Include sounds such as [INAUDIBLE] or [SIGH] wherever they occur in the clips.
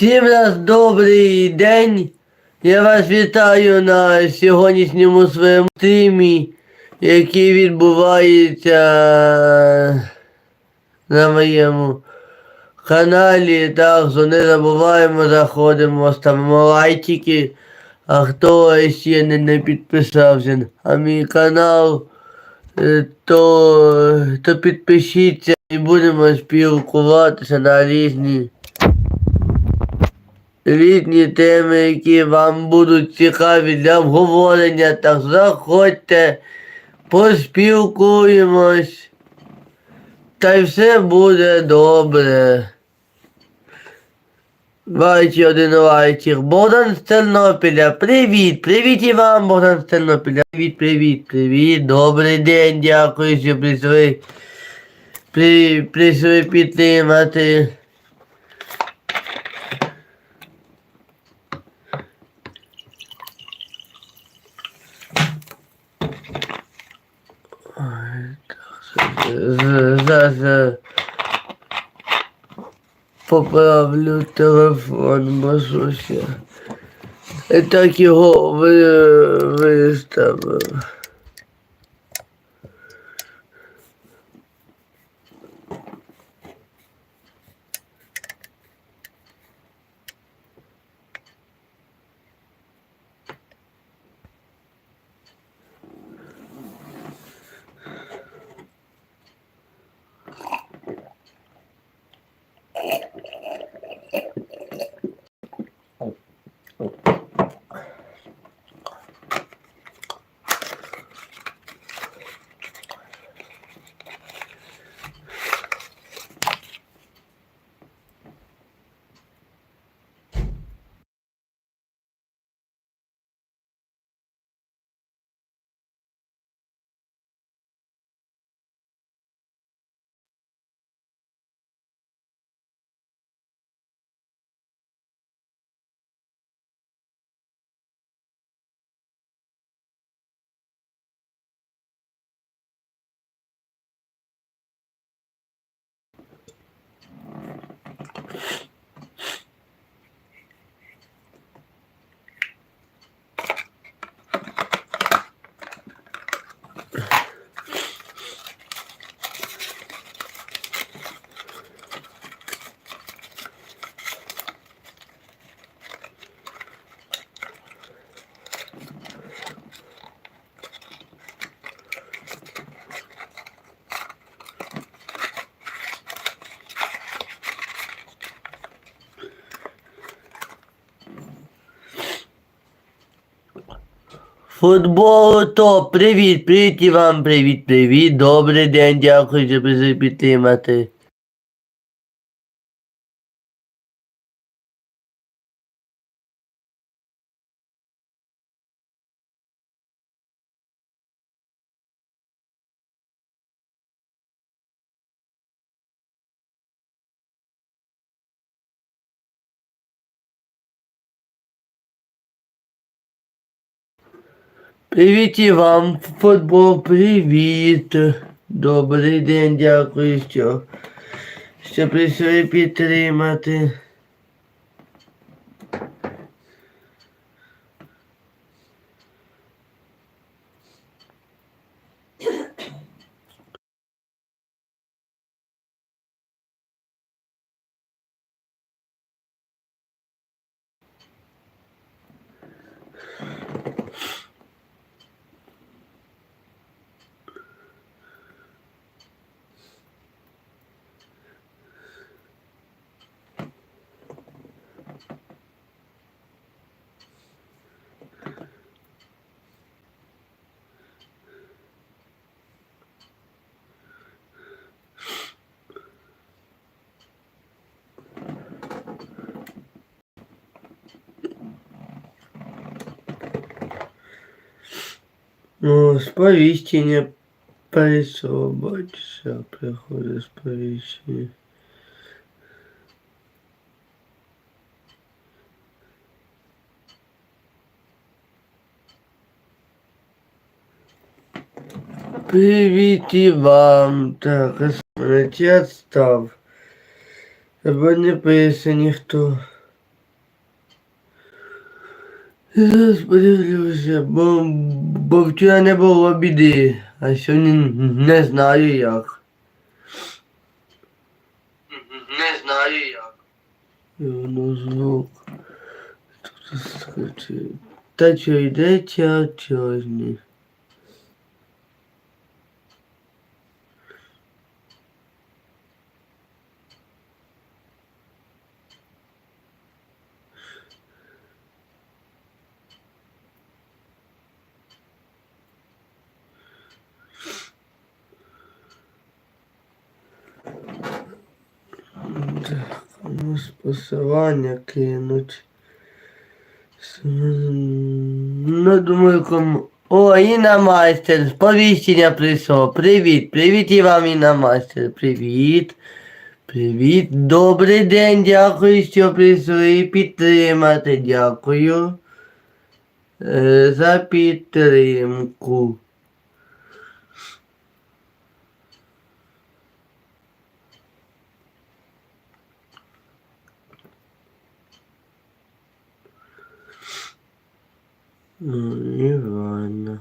Всім раз добрий день. Я вас вітаю на сьогоднішньому своєму стрімі, який відбувається на моєму каналі. Так, що не забуваємо, заходимо, ставимо лайки. А хто ще не, не підписався на мій канал, е, то, то підпишіться і будемо спілкуватися на різні різні теми, які вам будуть цікаві для обговорення, так заходьте, поспілкуємось, та й все буде добре. Бачу один лайчик. Богдан з Тернопіля. Привіт, привіт і вам, Богдан з Тернопіля. Привіт, привіт, привіт. Добрий день, дякую, що прийшли. При, прийшли підтримати. Зараз поправлю телефон, бо і так його ви, виставив. Футбол топ, привіт, привіт і вам, привіт, привіт, добрий день, дякую, що прийшли підтримати. Привіт і вам, футбол, привіт. Добрий день, дякую, що, що прийшли підтримати. сповіщення прийшло, бачиш, приходить сповіщення. Привіт і вам. Так, а чат став. Або не пише ніхто. Зараз подивлюся, бо, бо вчора не було біди, а сьогодні не знаю як. Не знаю як. І воно звук. Тут скочив. Та що йде, чи чогось ні. Комусь посилання кинуть. Ну, думаю, кому. О, Інна майстер, сповіщення прийшло. Привіт, привіт і вам, Інна майстер. Привіт. Привіт. Добрий день, дякую, що прийшли підтримати. Дякую. Е, за підтримку. Ну, Івана.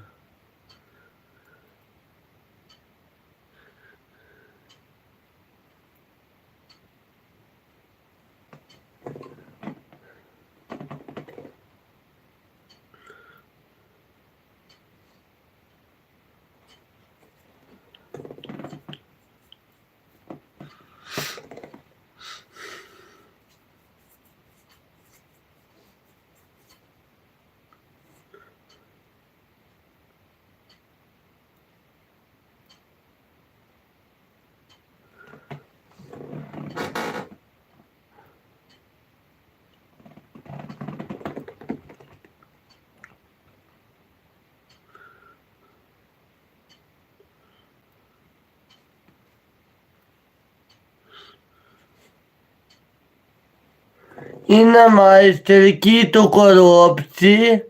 Інна на майстерки то коробці.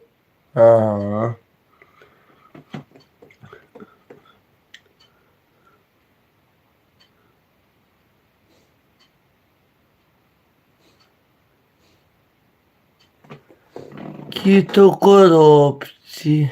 Ага. Кіто коробці.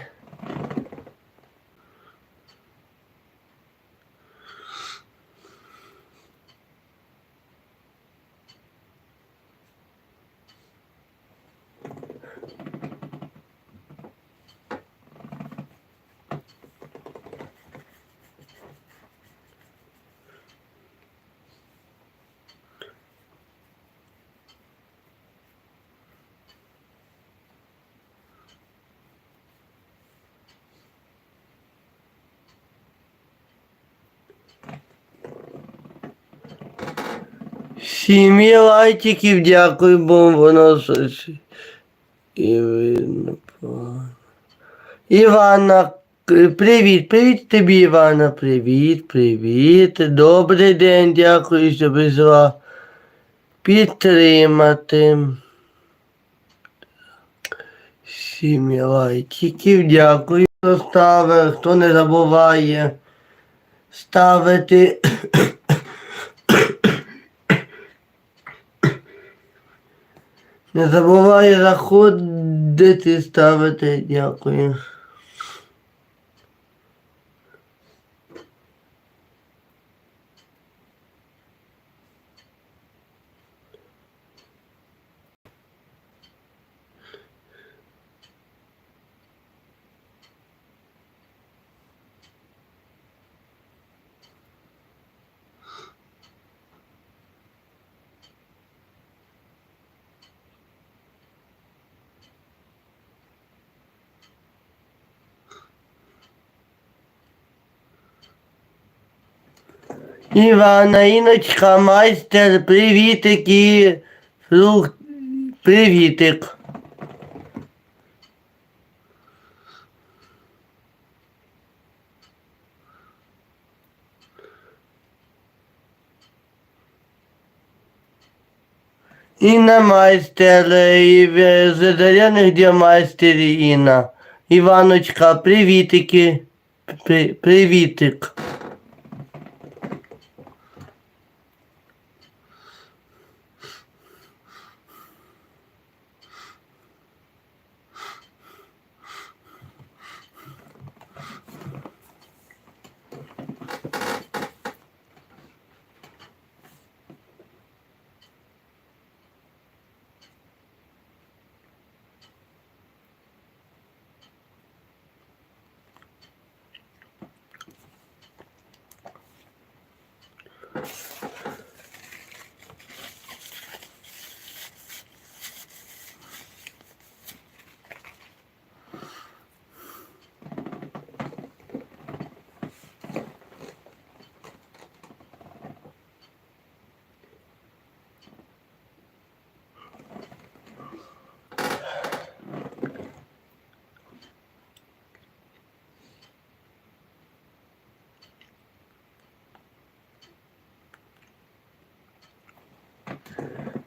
Сім'ї лайтиків дякую, бо воно. І видно. Івана, привіт, привіт тобі, Івана, привіт, привіт. Добрий день, дякую, що прийшла підтримати. Сім'я лайків, дякую, хто ставив, хто не забуває ставити. Не забувай заходити, ставити. Дякую. Івана, Іночка, майстер, привітик і фрукт. Привітик. Інна майстер, і в Задаряних де майстер Інна. Іваночка, привітики. При, привітик.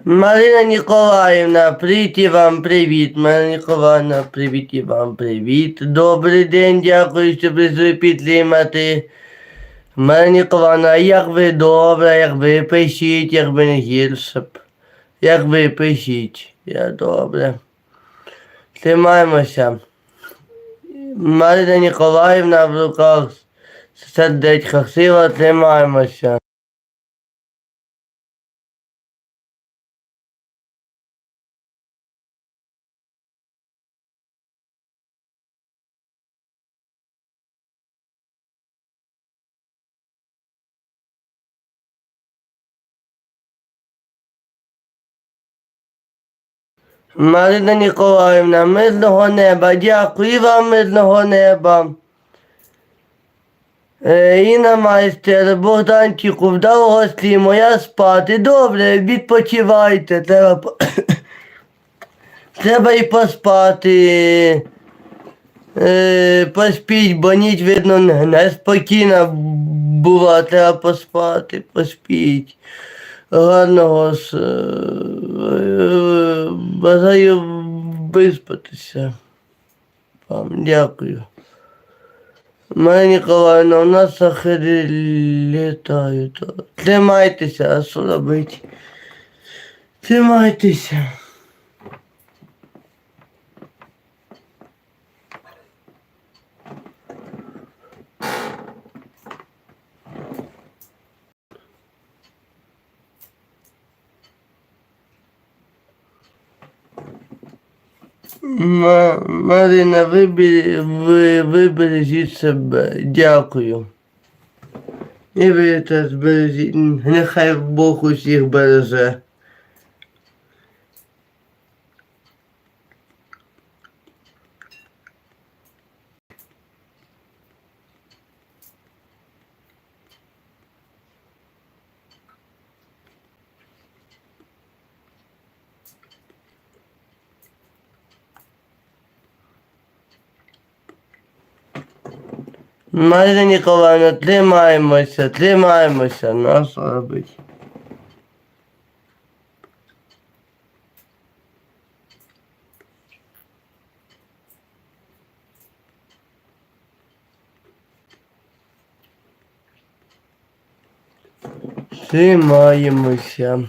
Марина Ніколаївна, привіт вам привіт. Марина Ніколаївна, привіт і вам привіт. Добрий день, дякую, що прийшли підтримати. Марина Ніколаївна, як ви добре, як ви пишіть, як ви не гірше. Як ви пишіть, я добре. Тримаємося. Марина Ніколаївна в руках сердечка сила, тримаємося. Марина Ніколаївна, мирного неба, дякую вам мирного неба. Е, Інна майстер, Богданчику, вдалого слі, моя спати. Добре, відпочивайте. Треба, [COUGHS] Треба і поспати. Е, поспіть, бо ніч, видно, неспокійна була, треба поспати, поспіть. Гарного с... е, бажаю виспатися. Вам дякую. Марія Ніколаївна, у нас сахари літають. Тримайтеся, а що робити? Тримайтеся. Марина, вибери, ви, вибережіть себе. Дякую. І ви теж збережіть. Нехай Бог усіх береже. Марина Ніколаївна, тримаємося, тримаємося. А що робити? Тримаємося.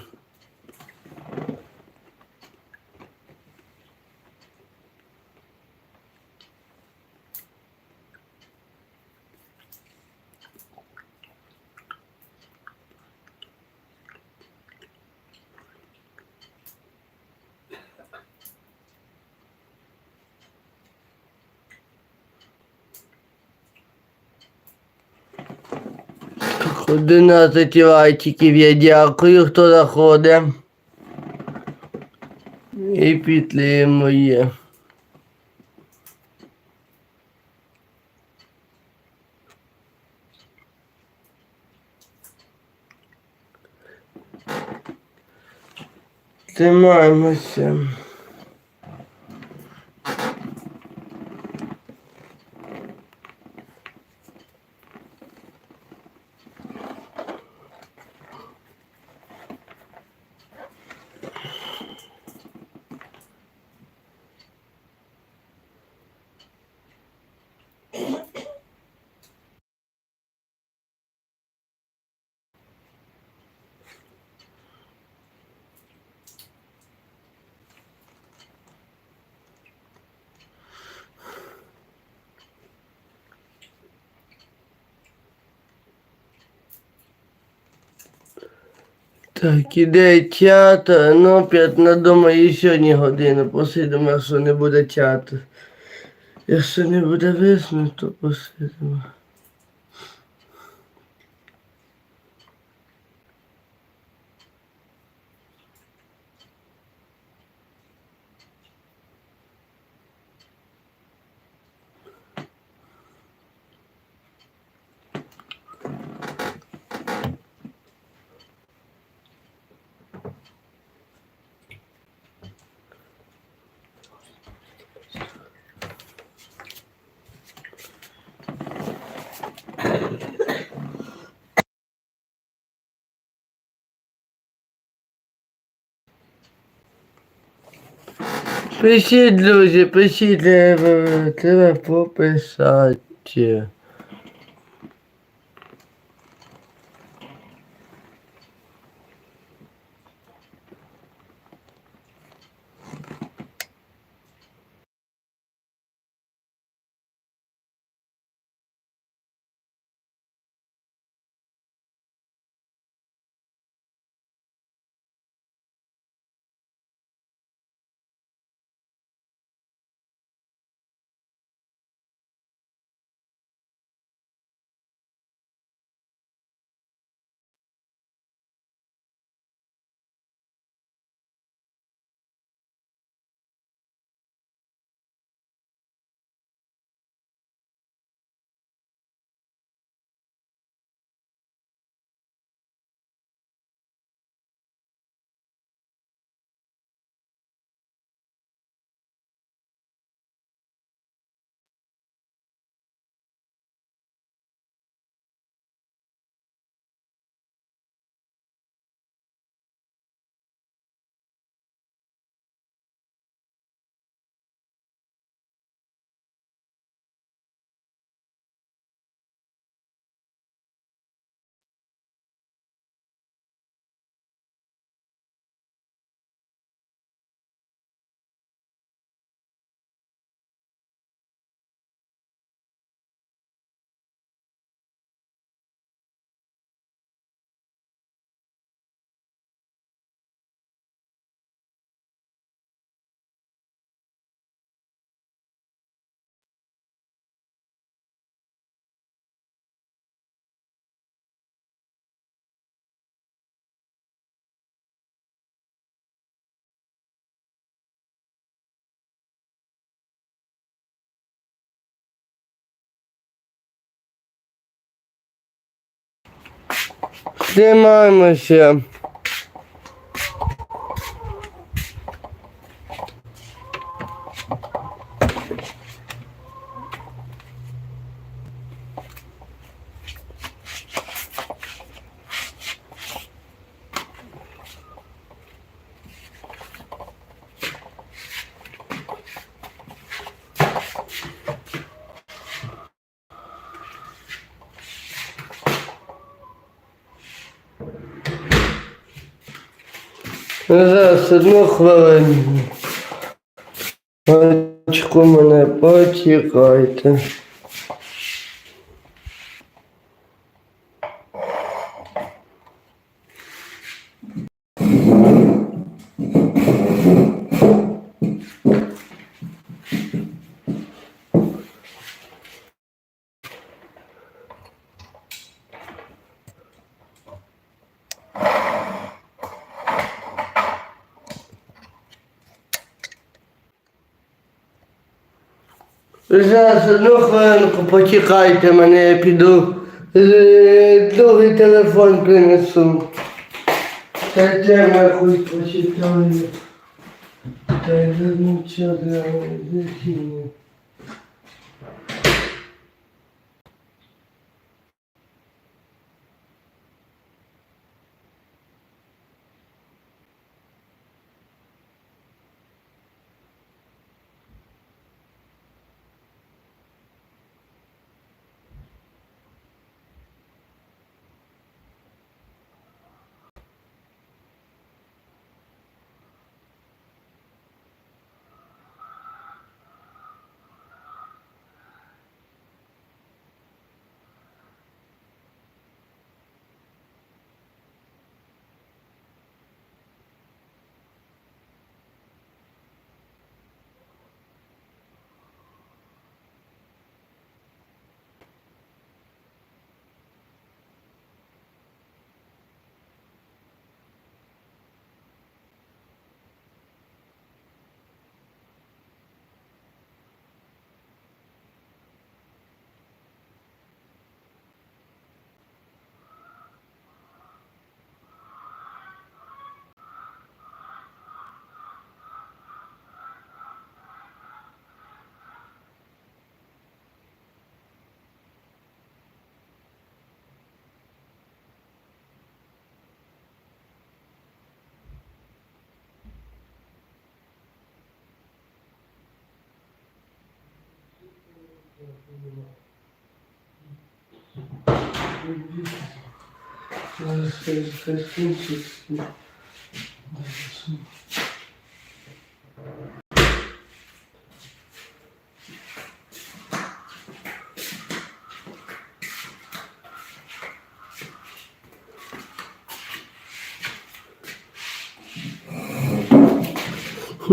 Одинадцять лайчиків я дякую, хто заходить. І підтримує. Тримаємося. Так, іде чат, ну, п'ять, ну, думаю, ще одні години посидимо, якщо не буде чату. Якщо не буде весни, то посидимо. Пишіть, друзі, пишіть, треба, пописати. Знімаємося. Зараз одну хвилину. Очку мене почекайте. Зараз одну хвилинку почекайте мене, я піду. е, Другий телефон принесу. Та тема хоч почитаю. Та й нічого не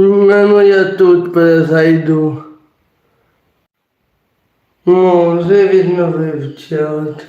Ну, я тут перезайду. О, вже відновив чат.